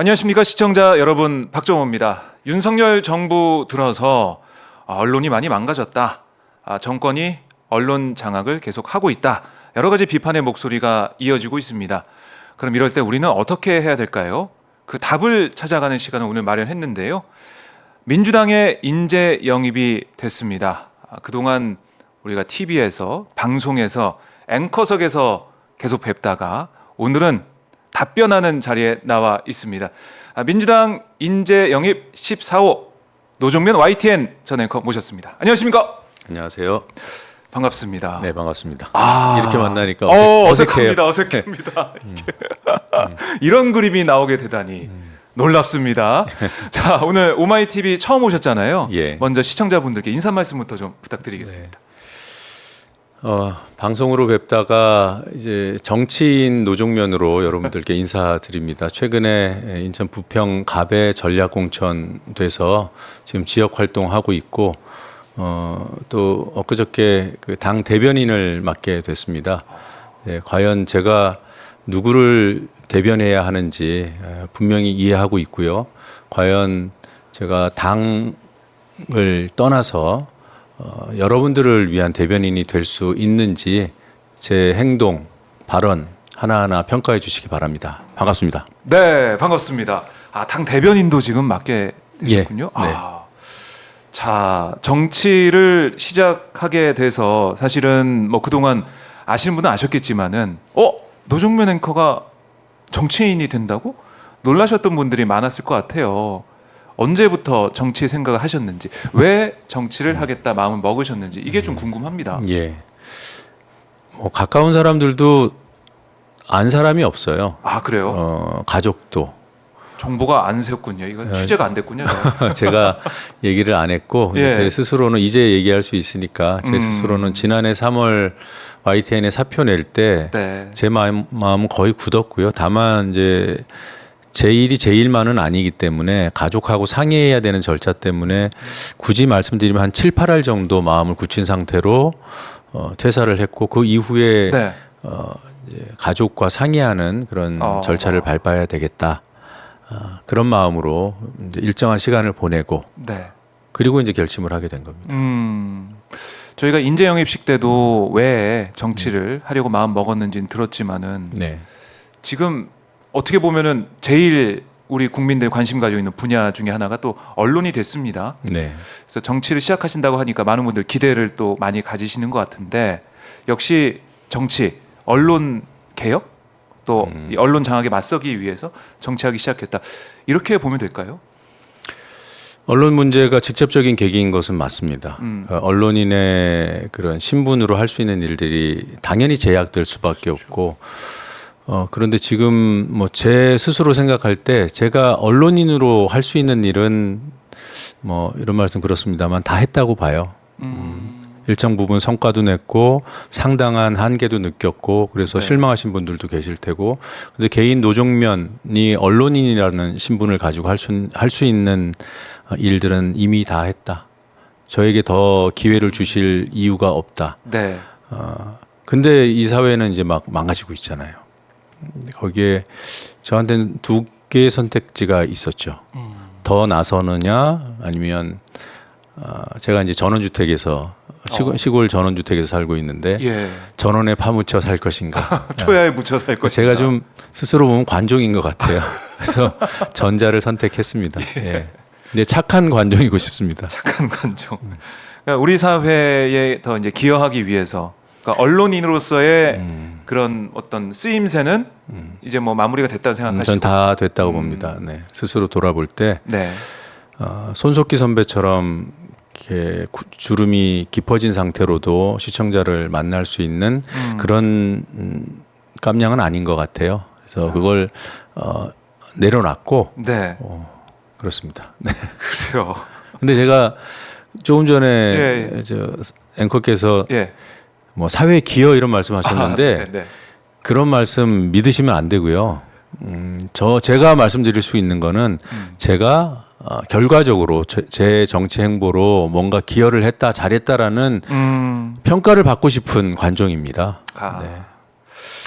안녕하십니까 시청자 여러분 박정호입니다. 윤석열 정부 들어서 아, 언론이 많이 망가졌다. 아, 정권이 언론 장악을 계속 하고 있다. 여러 가지 비판의 목소리가 이어지고 있습니다. 그럼 이럴 때 우리는 어떻게 해야 될까요? 그 답을 찾아가는 시간을 오늘 마련했는데요. 민주당의 인재 영입이 됐습니다. 아, 그동안 우리가 TV에서 방송에서 앵커석에서 계속 뵙다가 오늘은 답변하는 자리에 나와 있습니다. 아, 민주당 인재 영입 14호 노종면 YTN 전 앵커 모셨습니다. 안녕하십니까? 안녕하세요. 반갑습니다. 네 반갑습니다. 아. 이렇게 만나니까 어, 어색, 어색해요. 어색합니다. 어색합니다. 이게. 이런 그림이 나오게 되다니 놀랍습니다. 자, 오늘 오마이 TV 처음 오셨잖아요. 예. 먼저 시청자분들께 인사 말씀부터 좀 부탁드리겠습니다. 어, 방송으로 뵙다가 이제 정치인 노종면으로 여러분들께 인사드립니다. 최근에 인천 부평 갑에 전략 공천 돼서 지금 지역 활동하고 있고 어, 또 엊그저께 그 당 대변인을 맡게 됐습니다. 네, 과연 제가 누구를 대변해야 하는지 에, 분명히 이해하고 있고요. 과연 제가 당을 떠나서 어, 여러분들을 위한 대변인이 될 수 있는지 제 행동, 발언 하나하나 평가해 주시기 바랍니다. 반갑습니다. 네, 반갑습니다. 아, 당 대변인도 지금 맡게 되셨군요. 예, 네. 아, 자, 정치를 시작하게 돼서 사실은 뭐 그동안 아시는 분은 아셨겠지만은 어, 노종면 앵커가 정치인이 된다고 놀라셨던 분들이 많았을 것 같아요. 언제부터 정치 생각을 하셨는지, 왜 정치를 하겠다 마음을 먹으셨는지 이게 좀 궁금합니다. 예. 뭐 가까운 사람들도 안 사람이 없어요. 아, 그래요? 어, 가족도 정보가 안 세웠군요. 이거 취재가 안 됐군요. 제가 얘기를 안 했고 예. 제 스스로는 이제 얘기할 수 있으니까 제 음. 스스로는 지난해 3월 YTN에 사표 낼 때제 네. 마음, 마음은 거의 굳었고요. 다만 이제 제 일이 제 일만은 아니기 때문에 가족하고 상의해야 되는 절차 때문에 굳이 말씀드리면 한 7, 8할 정도 마음을 굳힌 상태로 어, 퇴사를 했고 그 이후에 네. 어, 이제 가족과 상의하는 그런 어. 절차를 밟아야 되겠다. 아, 그런 마음으로 이제 일정한 시간을 보내고 네. 그리고 이제 결심을 하게 된 겁니다. 음, 저희가 인재 영입식 때도 왜 정치를 하려고 마음 먹었는지는 들었지만은 네. 지금 어떻게 보면은 제일 우리 국민들 관심 가지고 있는 분야 중에 하나가 또 언론이 됐습니다. 네. 그래서 정치를 시작하신다고 하니까 많은 분들 기대를 또 많이 가지시는 것 같은데 역시 정치, 언론 개혁 또 음. 이 언론 장악에 맞서기 위해서 정치하기 시작했다. 이렇게 보면 될까요? 언론 문제가 직접적인 계기인 것은 맞습니다. 음. 어, 언론인의 그런 신분으로 할 수 있는 일들이 당연히 제약될 수밖에 없고 어, 그런데 지금 뭐 제 스스로 생각할 때 제가 언론인으로 할 수 있는 일은 뭐 이런 말씀 그렇습니다만 다 했다고 봐요. 음. 일정 부분 성과도 냈고 상당한 한계도 느꼈고 그래서 네. 실망하신 분들도 계실 테고 근데 개인 노종면이 언론인이라는 신분을 가지고 할수 할 수 있는 어, 일들은 이미 다 했다. 저에게 더 기회를 주실 이유가 없다. 네. 어, 근데 이 사회는 이제 막 망가지고 있잖아요. 거기에 저한테는 두 개의 선택지가 있었죠. 음. 더 나서느냐 아니면 어, 제가 이제 전원주택에서 시골, 어. 시골 전원주택에서 살고 있는데 예. 전원에 파묻혀 살 것인가. 초야에 묻혀 살 것이다. 제가 좀 스스로 보면 관종인 것 같아요. 그래서 전자를 선택했습니다. 예. 근데 착한 관종이고 싶습니다. 착한 관종. 그러니까 우리 사회에 더 이제 기여하기 위해서 그러니까 언론인으로서의 음. 그런 어떤 쓰임새는 이제 뭐 마무리가 됐다고 생각하시고. 전다 됐다고 음. 봅니다. 네. 스스로 돌아볼 때 네. 어, 손석기 선배처럼 이렇게 구- 주름이 깊어진 상태로도 시청자를 만날 수 있는 음. 그런 음, 깜냥은 아닌 것 같아요. 그래서 그걸 어, 내려놨고 네. 어, 그렇습니다. 네. 그래요. 근데 제가 조금 전에 예, 저 앵커께서 예. 뭐 사회 기여 이런 말씀하셨는데 아, 네, 네. 그런 말씀 믿으시면 안 되고요. 음, 저 제가 말씀드릴 수 있는 거는 음. 제가 어, 결과적으로 제, 제 정치 행보로 뭔가 기여를 했다 잘했다라는 음. 평가를 받고 싶은 관종입니다. 아. 네.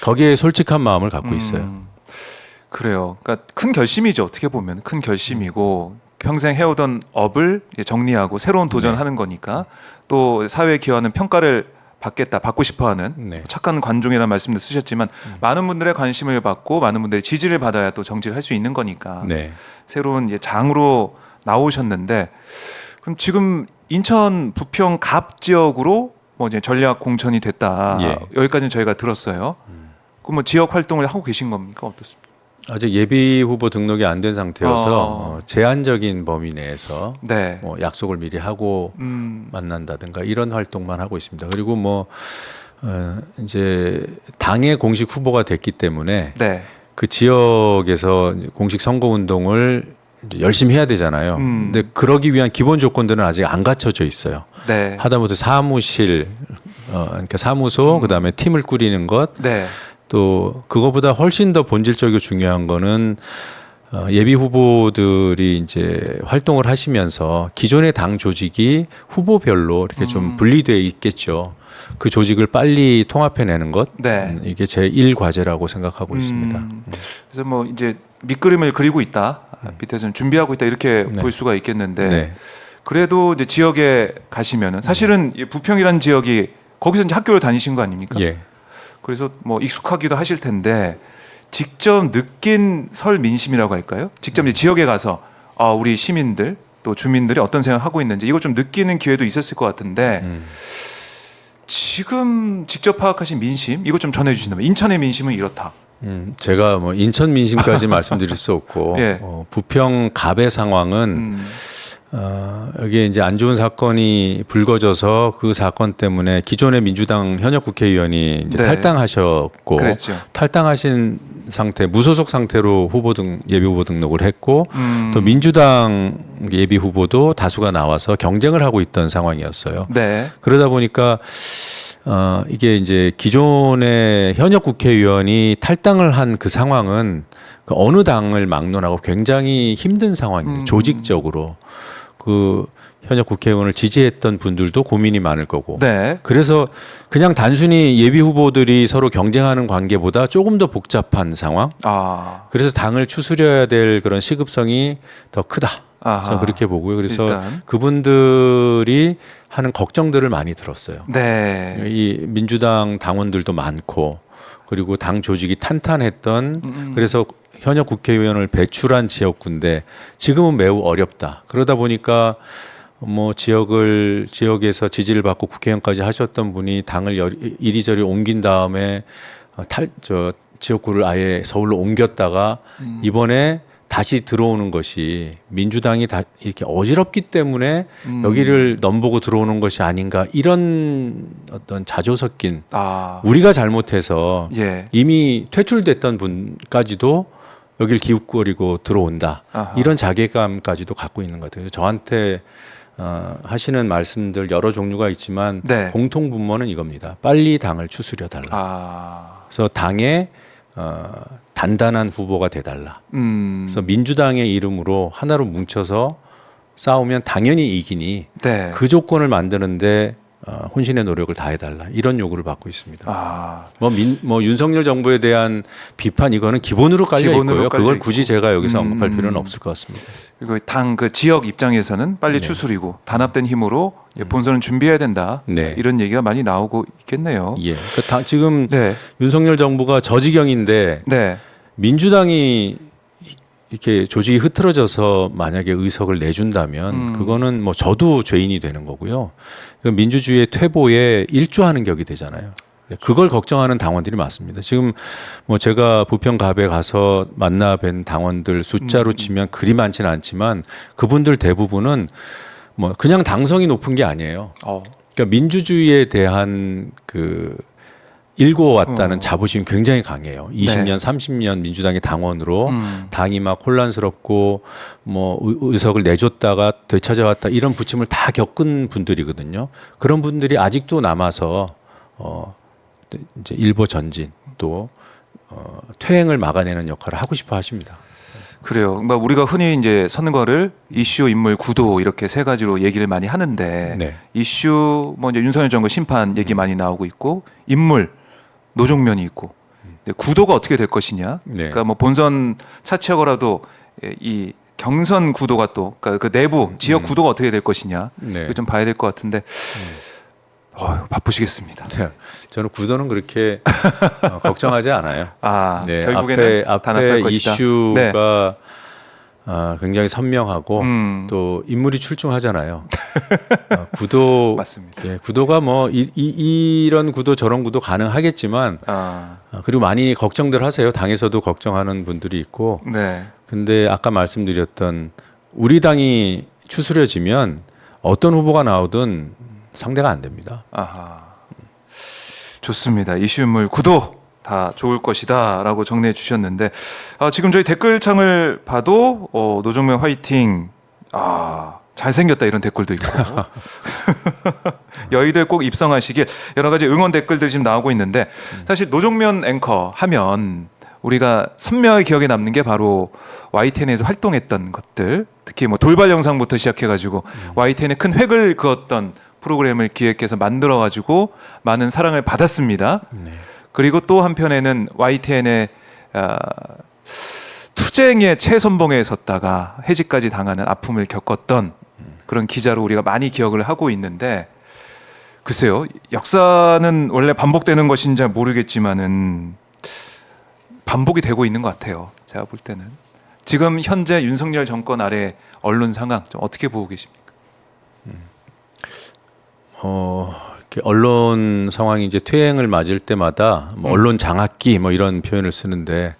거기에 솔직한 마음을 갖고 있어요. 음. 그래요. 그러니까 큰 결심이죠. 어떻게 보면 큰 결심이고 평생 해오던 업을 정리하고 새로운 도전하는 거니까 또 사회에 기여하는 평가를 받겠다, 받고 싶어하는 네. 착한 관종이라는 말씀도 쓰셨지만 많은 분들의 관심을 받고 많은 분들의 지지를 받아야 또 정치를 할 수 있는 거니까 네. 새로운 이제 장으로 나오셨는데 그럼 지금 인천 부평 갑 지역으로 뭐 이제 전략 공천이 됐다. 예. 여기까지는 저희가 들었어요. 그럼 뭐 지역 활동을 하고 계신 겁니까 어떻습니까? 아직 예비 후보 등록이 안 된 상태여서 어. 어, 제한적인 범위 내에서 네. 뭐 약속을 미리 하고 음. 만난다든가 이런 활동만 하고 있습니다. 그리고 뭐 어, 이제 당의 공식 후보가 됐기 때문에 네. 그 지역에서 공식 선거 운동을 열심히 해야 되잖아요. 음. 근데 그러기 위한 기본 조건들은 아직 안 갖춰져 있어요. 네. 하다못해 사무실, 어, 그러니까 사무소, 음. 그다음에 팀을 꾸리는 것, 네. 또 그거보다 훨씬 더 본질적이고 중요한 거는 어, 예비 후보들이 이제 활동을 하시면서 기존의 당 조직이 후보별로 이렇게 좀 분리돼 있겠죠. 그 조직을 빨리 통합해내는 것, 네. 음, 이게 제 1과제라고 생각하고 있습니다. 음. 그래서 뭐 이제 밑그림을 그리고 있다. 밑에서는 준비하고 있다 이렇게 네. 볼 수가 있겠는데 네. 그래도 이제 지역에 가시면은 사실은 이 부평이라는 지역이 거기서 이제 학교를 다니신 거 아닙니까? 예. 그래서 뭐 익숙하기도 하실 텐데 직접 느낀 설 민심이라고 할까요? 직접 이제 지역에 가서 아 우리 시민들 또 주민들이 어떤 생각 하고 있는지 이걸 좀 느끼는 기회도 있었을 것 같은데 음. 지금 직접 파악하신 민심 이거 좀 전해주신다면 인천의 민심은 이렇다. 음, 제가 뭐 인천 민심까지 말씀드릴 수 없고 예. 어, 부평 갑의 상황은 음, 어, 여기에 이제 안 좋은 사건이 불거져서 그 사건 때문에 기존의 민주당 현역 국회의원이 이제 네. 탈당하셨고 그랬죠. 탈당하신 상태 무소속 상태로 후보 등 예비 후보 등록을 했고 음, 또 민주당 예비 후보도 다수가 나와서 경쟁을 하고 있던 상황이었어요. 네. 그러다 보니까 어 이게 이제 기존의 현역 국회의원이 탈당을 한 그 상황은 그 어느 당을 막론하고 굉장히 힘든 상황입니다. 음. 조직적으로 그 현역 국회의원을 지지했던 분들도 고민이 많을 거고. 네. 그래서 그냥 단순히 예비 후보들이 서로 경쟁하는 관계보다 조금 더 복잡한 상황. 아. 그래서 당을 추스려야 될 그런 시급성이 더 크다. 아하. 저는 그렇게 보고요. 그래서 일단. 그분들이 하는 걱정들을 많이 들었어요. 네. 이 민주당 당원들도 많고 그리고 당 조직이 탄탄했던 음. 그래서 현역 국회의원을 배출한 지역구인데 지금은 매우 어렵다. 그러다 보니까 뭐 지역을 지역에서 지지를 받고 국회의원까지 하셨던 분이 당을 여- 이리저리 옮긴 다음에 어, 탈저 지역구를 아예 서울로 옮겼다가 음. 이번에 다시 들어오는 것이 민주당이 다 이렇게 어지럽기 때문에 음. 여기를 넘보고 들어오는 것이 아닌가 이런 어떤 자조 섞인 아. 우리가 잘못해서 예. 이미 퇴출됐던 분까지도 여길 기웃거리고 들어온다 아하. 이런 자괴감까지도 갖고 있는 것 같아요. 저한테 어, 하시는 말씀들 여러 종류가 있지만 네. 공통 분모는 이겁니다. 빨리 당을 추스려 달라. 아. 그래서 당의 어, 단단한 후보가 돼달라. 음. 그래서 민주당의 이름으로 하나로 뭉쳐서 싸우면 당연히 이기니 네. 그 조건을 만드는데 어, 혼신의 노력을 다해달라 이런 요구를 받고 있습니다. 아. 뭐, 민, 뭐 윤석열 정부에 대한 비판 이거는 기본으로 깔려 기본으로 있고요. 깔려 그걸 있고. 굳이 제가 여기서 음. 언급할 필요는 없을 것 같습니다. 그리고 당 그 지역 입장에서는 빨리 네. 추스리고 단합된 힘으로 이제 본선을 준비해야 된다. 네. 이런 얘기가 많이 나오고 있겠네요. 예. 그 다, 지금 네. 윤석열 정부가 저지경인데 네. 민주당이 이렇게 조직이 흐트러져서 만약에 의석을 내준다면 음. 그거는 뭐 저도 죄인이 되는 거고요. 그 민주주의의 퇴보에 일조하는 격이 되잖아요. 그걸 걱정하는 당원들이 많습니다. 지금 뭐 제가 부평갑에 가서 만나 뵌 당원들 숫자로 치면 그리 많지는 않지만 그분들 대부분은 뭐 그냥 당성이 높은 게 아니에요. 어. 그러니까 민주주의에 대한 그 일궈왔다는 어. 자부심이 굉장히 강해요. 20년, 30년 민주당의 당원으로 음. 당이 막 혼란스럽고 뭐 의- 의석을 내줬다가 되찾아왔다 이런 부침을 다 겪은 분들이거든요. 그런 분들이 아직도 남아서 어 이제 일보 전진 또 어, 퇴행을 막아내는 역할을 하고 싶어 하십니다. 그래요. 그러니까 우리가 흔히 이제 선거를 이슈, 인물, 구도 이렇게 세 가지로 얘기를 많이 하는데 네. 이슈 뭐 이제 윤석열 정부 심판 얘기 많이 나오고 있고 인물 노종면이 있고 네, 구도가 어떻게 될 것이냐. 네. 그러니까 뭐 본선 차치하고라도 예, 이 경선 구도가 또 그러니까 그 내부 지역 구도가 어떻게 될 것이냐. 네. 이거 좀 봐야 될 것 같은데. 어휴, 바쁘시겠습니다. 저는 구도는 그렇게 어, 걱정하지 않아요. 아, 네, 결국에는 앞에 앞에. 이슈가 아, 굉장히 선명하고 음. 또 인물이 출중하잖아요. 아, 구도 맞습니다. 예, 구도가 뭐 이, 이, 이 런 구도 저런 구도 가능하겠지만 아, 아, 그리고 많이 걱정들 하세요. 당에서도 걱정하는 분들이 있고. 네. 근데 아까 말씀드렸던 우리 당이 추스려지면 어떤 후보가 나오든 상대가 안 됩니다. 아하. 좋습니다. 이슈물 구도 다 좋을 것이다 라고 정리해 주셨는데 아, 지금 저희 댓글창을 봐도 어, 노정면 화이팅 아 잘생겼다 이런 댓글도 있고. 여의도에 꼭 입성하시길 여러 가지 응원 댓글들이 지금 나오고 있는데 사실 노정면 앵커 하면 우리가 선명하게 기억에 남는 게 바로 YTN에서 활동했던 것들. 특히 뭐 돌발 영상부터 시작해가지고 YTN에 큰 획을 그었던 프로그램을 기획해서 만들어가지고 많은 사랑을 받았습니다. 그리고 또 한편에는 YTN의 아, 투쟁의 최선봉에 섰다가 해직까지 당하는 아픔을 겪었던 그런 기자로 우리가 많이 기억을 하고 있는데 글쎄요 역사는 원래 반복되는 것인지 잘 모르겠지만은 반복이 되고 있는 것 같아요. 제가 볼 때는 지금 현재 윤석열 정권 아래 언론 상황 좀 어떻게 보고 계십니까? 어, 이렇게 언론 상황이 이제 퇴행을 맞을 때마다 뭐 음. 언론 장악기 뭐 이런 표현을 쓰는데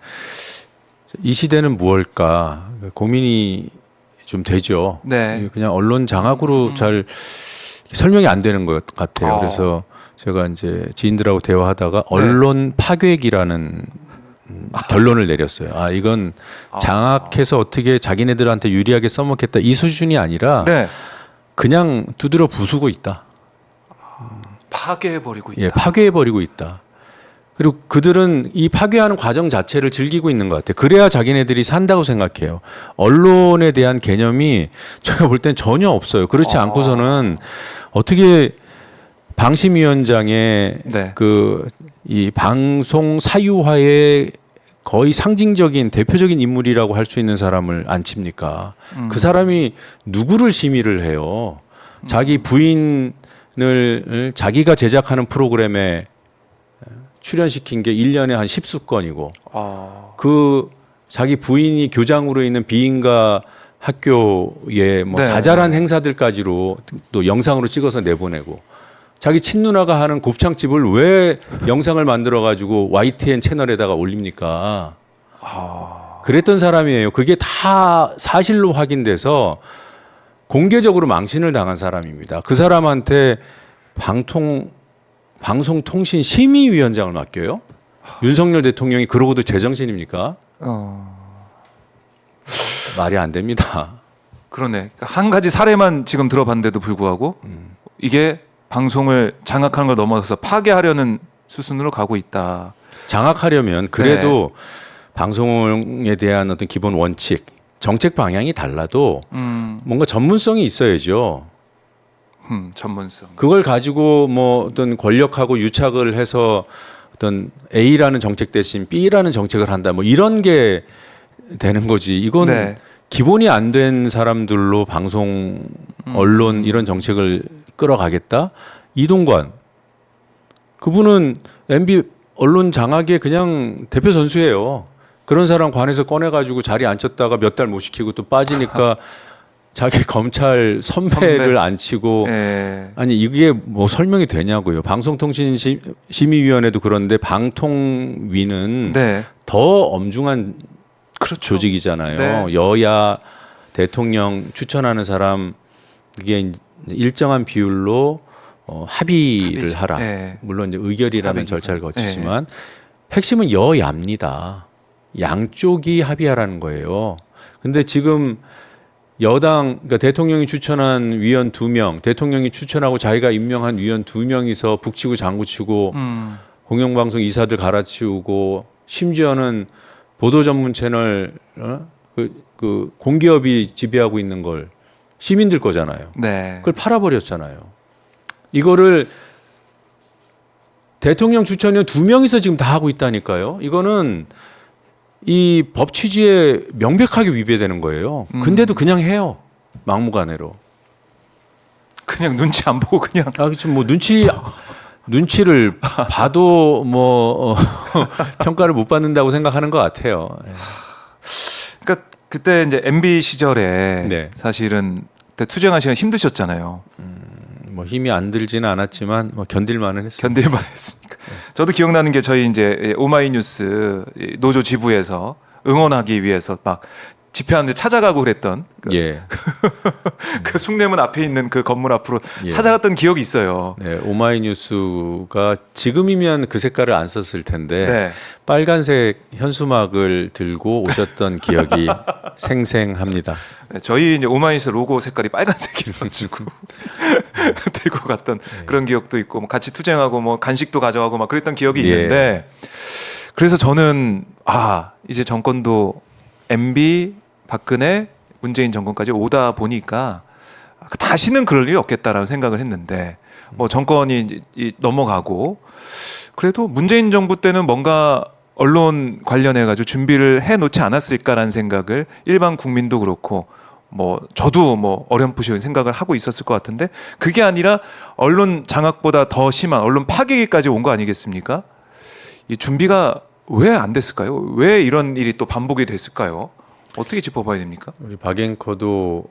이 시대는 무엇일까 고민이 좀 되죠. 네. 그냥 언론 장악으로 잘 설명이 안 되는 것 같아요. 어. 그래서 제가 이제 지인들하고 대화하다가 언론 파괴기라는 음, 결론을 내렸어요. 아 이건 장악해서 어떻게 자기네들한테 유리하게 써먹겠다 이 수준이 아니라 네 그냥 두드려 부수고 있다. 파괴해 버리고 있다. 예, 파괴해 버리고 있다. 그리고 그들은 이 파괴하는 과정 자체를 즐기고 있는 것 같아요. 그래야 자기네들이 산다고 생각해요. 언론에 대한 개념이 제가 볼 땐 전혀 없어요. 그렇지 아. 않고서는 어떻게 방심위원장의 네. 그이 방송 사유화의 거의 상징적인 대표적인 인물이라고 할 수 있는 사람을 안 칩니까? 음. 그 사람이 누구를 심의를 해요? 자기 부인 을 자기가 제작하는 프로그램에 출연시킨 게 1년에 한 십수 건이고 아, 그 자기 부인이 교장으로 있는 비인가 학교에 뭐 네. 자잘한 행사들까지로 또 영상으로 찍어서 내보내고 자기 친누나가 하는 곱창집을 왜 영상을 만들어 가지고 YTN 채널에다가 올립니까? 그랬던 사람이에요. 그게 다 사실로 확인돼서 공개적으로 망신을 당한 사람입니다. 그 사람한테 방통 방송통신 심의위원장을 맡겨요? 윤석열 대통령이 그러고도 제정신입니까? 어, 말이 안 됩니다. 그러네. 그러니까 한 가지 사례만 지금 들어봤는데도 불구하고 음. 이게 방송을 장악하는 걸 넘어서서 파괴하려는 수순으로 가고 있다. 장악하려면 그래도 방송에 대한 어떤 기본 원칙, 정책 방향이 달라도 음, 뭔가 전문성이 있어야죠. 음 전문성. 그걸 가지고 뭐 어떤 권력하고 유착을 해서 어떤 A라는 정책 대신 B라는 정책을 한다. 뭐 이런 게 되는 거지. 이건 네. 기본이 안 된 사람들로 방송, 음. 언론 이런 정책을 끌어가겠다. 이동관 그분은 MB 언론 장악의 그냥 대표 선수예요. 그런 사람 관에서 꺼내가지고 자리 앉혔다가 몇 달 못 시키고 또 빠지니까 자기 검찰 선배를 선배. 안 치고 예. 아니 이게 뭐 설명이 되냐고요. 방송통신심의위원회도 그런데 방통위는 네. 더 엄중한 그렇죠. 조직이잖아요. 네. 여야 대통령 추천하는 사람 이게 일정한 비율로 어, 합의를 합의죠. 하라. 네. 물론 이제 의결이라는 합의니까. 절차를 거치지만 핵심은 여야입니다. 양쪽이 합의하라는 거예요. 근데 지금 여당 그러니까 대통령이 추천한 위원 두 명, 대통령이 추천하고 자기가 임명한 위원 두 명이서 북치고 장구치고 음, 공영방송 이사들 갈아치우고 심지어는 보도 전문 채널 어? 그, 그 공기업이 지배하고 있는 걸 시민들 거잖아요. 네. 그걸 팔아버렸잖아요. 이거를 대통령 추천위원 두 명이서 지금 다 하고 있다니까요. 이거는 이 법 취지에 명백하게 위배되는 거예요. 근데도 그냥 해요. 막무가내로. 그냥 눈치 안 보고 그냥 아, 그렇죠. 뭐 눈치 눈치를 봐도 뭐 어, 평가를 못 받는다고 생각하는 것 같아요. 그러니까 그때 이제 MB 시절에 네. 사실은 그때 투쟁하시면 힘드셨잖아요. 뭐 힘이 안 들지는 않았지만 뭐 견딜만은 했어요. 견딜만 했습니까? 저도 기억나는 게 저희 이제 오마이뉴스 노조 지부에서 응원하기 위해서 막 집회하는데 찾아가고 그랬던 그, 예. 그 숭례문 앞에 있는 그 건물 앞으로 예. 찾아갔던 기억이 있어요. 네, 오마이뉴스가 지금이면 그 색깔을 안 썼을 텐데 네. 빨간색 현수막을 들고 오셨던 기억이 생생합니다. 네, 저희 이제 오마이뉴스 로고 색깔이 빨간색이라 가지고 들고 갔던 네. 그런 기억도 있고 뭐 같이 투쟁하고 뭐 간식도 가져가고 막 그랬던 기억이 예. 있는데 그래서 저는 아 이제 정권도 MB 박근혜 문재인 정권까지 오다 보니까 다시는 그럴 일이 없겠다라는 생각을 했는데 뭐 정권이 이- 넘어가고 그래도 문재인 정부 때는 뭔가 언론 관련해 가지고 준비를 해 놓지 않았을까라는 생각을 일반 국민도 그렇고 뭐 저도 뭐 어렴풋이 생각을 하고 있었을 것 같은데 그게 아니라 언론 장악보다 더 심한 언론 파괴기까지 온 거 아니겠습니까? 이 준비가 왜 안 됐을까요? 왜 이런 일이 또 반복이 됐을까요? 어떻게 짚어봐야 됩니까? 우리 박앵커도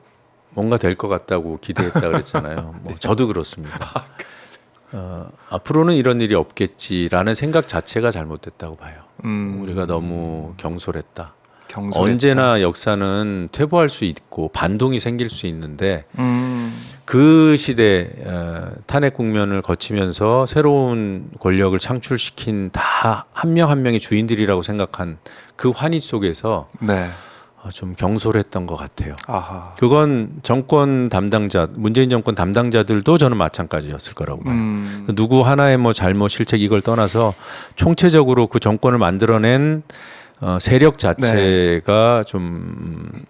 뭔가 될 것 같다고 기대했다 그랬잖아요. 뭐 저도 그렇습니다. 어, 앞으로는 이런 일이 없겠지라는 생각 자체가 잘못됐다고 봐요. 음, 우리가 너무 경솔했다. 경솔 언제나 역사는 퇴보할 수 있고 반동이 생길 수 있는데 음, 그 시대 어, 탄핵 국면을 거치면서 새로운 권력을 창출시킨 다 한 명한 명의 주인들이라고 생각한 그 환희 속에서 네, 어, 좀 경솔했던 것 같아요. 아하, 그건 정권 담당자, 문재인 정권 담당자들도 저는 마찬가지였을 거라고 봐요. 음, 누구 하나의 뭐 잘못 실책 이걸 떠나서 총체적으로 그 정권을 만들어낸 어, 세력 자체가 좀 음,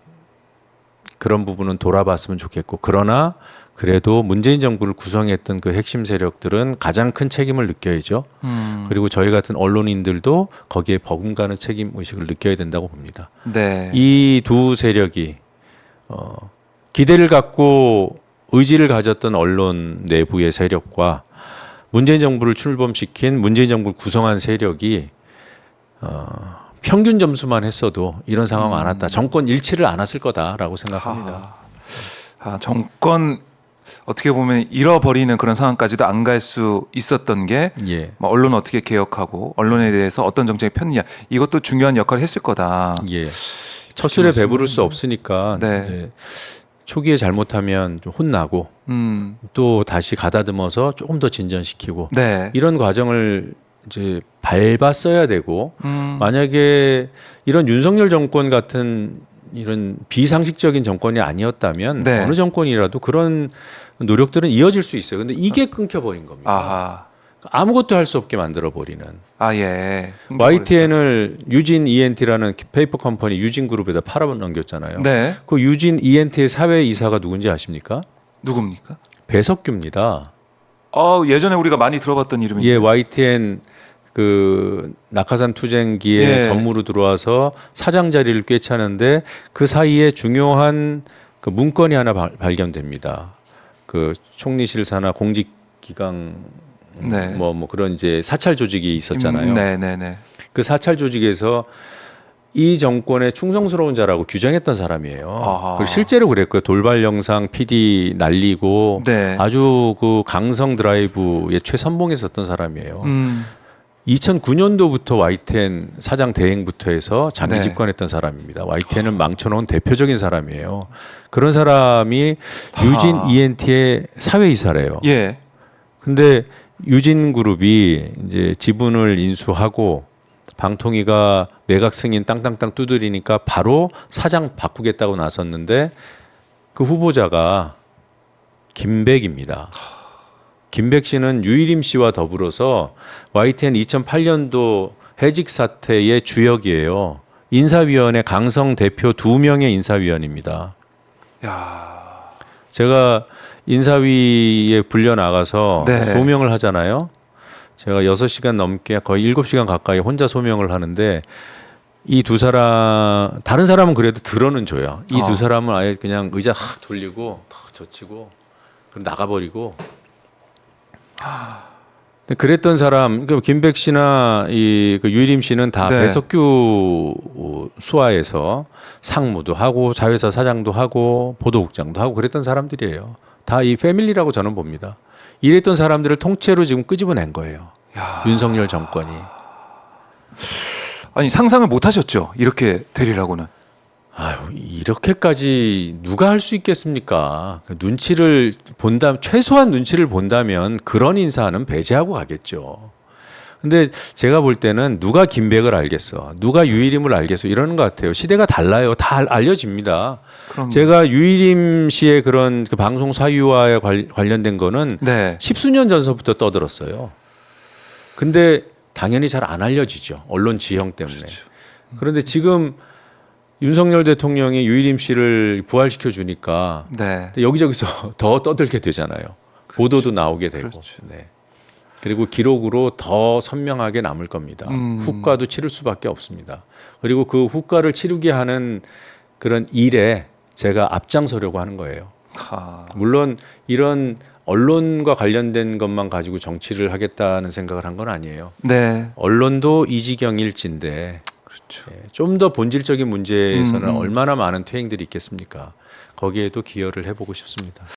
그런 부분은 돌아봤으면 좋겠고 그러나 그래도 문재인 정부를 구성했던 그 핵심 세력들은 가장 큰 책임을 느껴야죠. 음, 그리고 저희 같은 언론인들도 거기에 버금가는 책임 의식을 느껴야 된다고 봅니다. 네, 이 두 세력이 어, 기대를 갖고 의지를 가졌던 언론 내부의 세력과 문재인 정부를 출범시킨 문재인 정부를 구성한 세력이 어, 평균 점수만 했어도 이런 상황 안 왔다. 정권 일치를 안 왔을 거다라고 생각합니다. 아, 정권 어떻게 보면 잃어버리는 그런 상황까지도 안 갈 수 있었던 게 예. 뭐 언론 어떻게 개혁하고 언론에 대해서 어떤 정책이 폈느냐 이것도 중요한 역할을 했을 거다. 예. 첫 술에 배부를 수 없으니까 네. 이제 초기에 잘못하면 좀 혼나고 음, 또 다시 가다듬어서 조금 더 진전시키고 네, 이런 과정을 이제 밟았어야 되고 음, 만약에 이런 윤석열 정권 같은 이런 비상식적인 정권이 아니었다면 네. 어느 정권이라도 그런 노력들은 이어질 수 있어요. 근데 이게 끊겨버린 겁니다. 아하, 아무것도 할 수 없게 만들어 버리는 아 예, YTN을 유진 ENT라는 페이퍼 컴퍼니 유진 그룹에다 팔아 넘겼잖아요. 네, 그 유진 ENT의 사회 이사가 누군지 아십니까? 누굽니까? 배석규입니다. 어 예전에 우리가 많이 들어봤던 이름인데. 예, YTN 그 낙하산 투쟁기에 예. 전무로 들어와서 사장 자리를 꿰차는데 그 사이에 중요한 그 문건이 하나 발- 발견됩니다. 그 총리실 산하 공직 기강 네. 뭐 뭐 그런 이제 사찰 조직이 있었잖아요. 음, 네, 네, 네. 그 사찰 조직에서 이 정권에 충성스러운 자라고 규정했던 사람이에요. 아하. 그리고 실제로 그랬고요. 돌발 영상 PD 날리고 네. 아주 그 강성 드라이브에 최선봉에 섰던 사람이에요. 음, 2009년도부터 YTN 사장 대행부터 해서 장기 네. 집권했던 사람입니다. YTN을 망쳐놓은 대표적인 사람이에요. 그런 사람이 유진 아하. ENT의 사회이사래요. 예, 근데 유진 그룹이 이제 지분을 인수하고 방통위가 매각 승인 땅땅땅 두드리니까 바로 사장 바꾸겠다고 나섰는데 그 후보자가 김백입니다. 김백 씨는 유일임 씨와 더불어서 YTN 2008년도 해직 사태의 주역이에요. 인사위원회 강성 대표 두 명의 인사위원입니다. 야, 제가 인사위에 불려 나가서 네. 소명을 하잖아요. 제가 6시간 넘게 거의 7시간 가까이 혼자 소명을 하는데 이 두 사람 다른 사람은 그래도 들어는 줘요. 이두 어. 사람은 아예 그냥 의자 확 돌리고 탁 젖히고 그럼 나가버리고. 그랬던 사람, 그 김백 씨나 이 그 유일임 씨는 다 네. 배석규 어, 수하에서 상무도 하고 자회사 사장도 하고 보도국장도 하고 그랬던 사람들이에요. 다 이 패밀리라고 저는 봅니다. 이랬던 사람들을 통째로 지금 끄집어낸 거예요. 야. 윤석열 정권이. 아니 상상을 못 하셨죠? 이렇게 되리라고는. 아유, 이렇게까지 누가 할 수 있겠습니까? 그 눈치를 본다, 최소한 눈치를 본다면 그런 인사는 배제하고 가겠죠. 근데 제가 볼 때는 누가 김백을 알겠어, 누가 유일임을 알겠어 이러는 것 같아요. 시대가 달라요. 다 알- 알려집니다. 그럼 제가 유일임 씨의 그런 그 방송 사유와에 관- 관련된 거는 네. 십수년 전서부터 떠들었어요. 근데 당연히 잘 안 알려지죠. 언론 지형 때문에. 그런데 지금 윤석열 대통령이 유일임 씨를 부활시켜 주니까 네. 여기저기서 더 떠들게 되잖아요. 보도도 나오게 되고. 그렇죠. 네. 그리고 기록으로 더 선명하게 남을 겁니다. 음. 후과도 치를 수밖에 없습니다. 그리고 그 후과를 치르게 하는 그런 일에 제가 앞장서려고 하는 거예요. 하. 물론 이런 언론과 관련된 것만 가지고 정치를 하겠다는 생각을 한 건 아니에요. 네. 언론도 이 지경일진데 그렇죠. 좀더 본질적인 문제에서는 음, 음. 얼마나 많은 퇴행들이 있겠습니까? 거기에도 기여를 해보고 싶습니다.